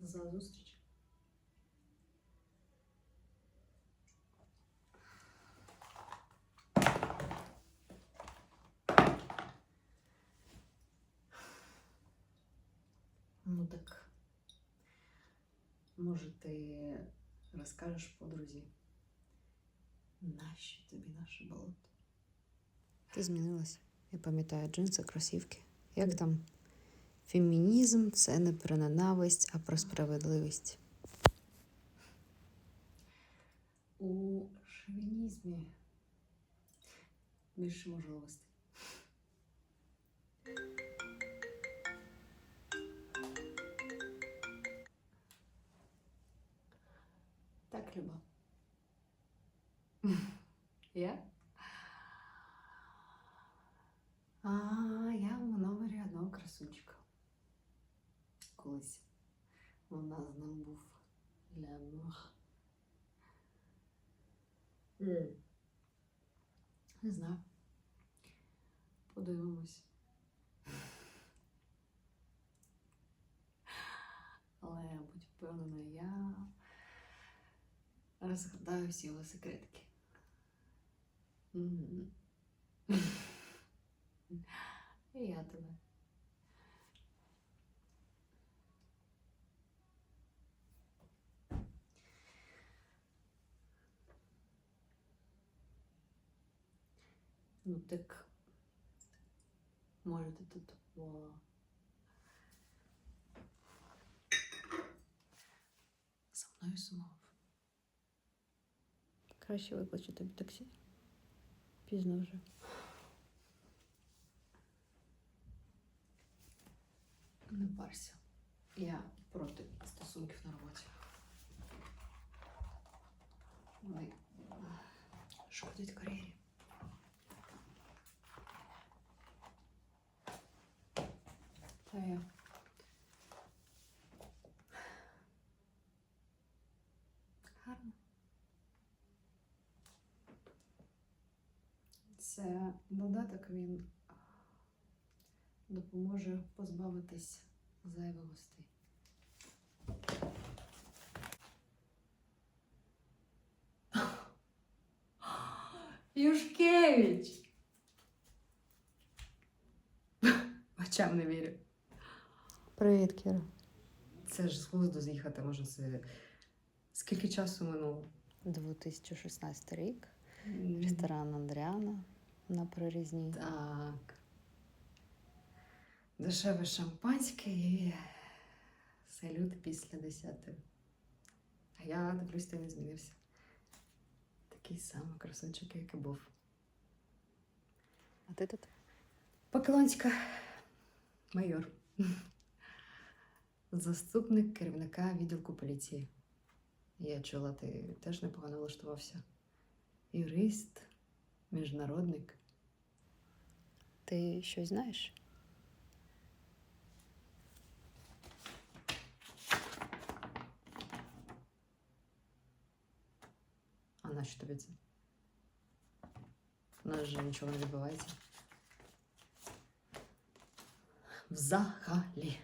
За зустріч. Ну так, може, ти розкажеш подрузі, нащо тобі наше болото? Ти змінилася. Я пам'ятаю джинси, кросівки. Як там? Фемінізм це не про ненависть, а про справедливість. У шовінізмі більше можливостей. Так, Люба. Я? А, я у номері одного красунчика. Колись у нас з ним був лямах. Не знаю. Подивимось. Але будь впевнена, я розгадаю всі його секретики. Мгм. І я тебе. Ну так може ти тут о, за мною сумував. Краще викличу тобі таксі. Пізно вже. Не парся. Я проти стосунків на роботі. Вони шкодять кар'єрі. Це додаток, він допоможе позбавитись зайвигостей. Юшкевич! Очам не вірю. Привіт, Кіра. Це ж з глузду з'їхати, може, це. Скільки часу минуло? 2016 рік. Ресторан Андріана на прорізній. Так. Дешеве шампанське і салют після десятої. А я дивлюсь, ти не змінився. Такий самий красунчик, як і був. А ти тут? Поколонська майор. Заступник керівника відділку поліції. Я чула, ти теж непогано влаштувався. Юрист, міжнародник. Ти щось знаєш? А нащо тобі це? У нас же нічого не відбувається. Взагалі.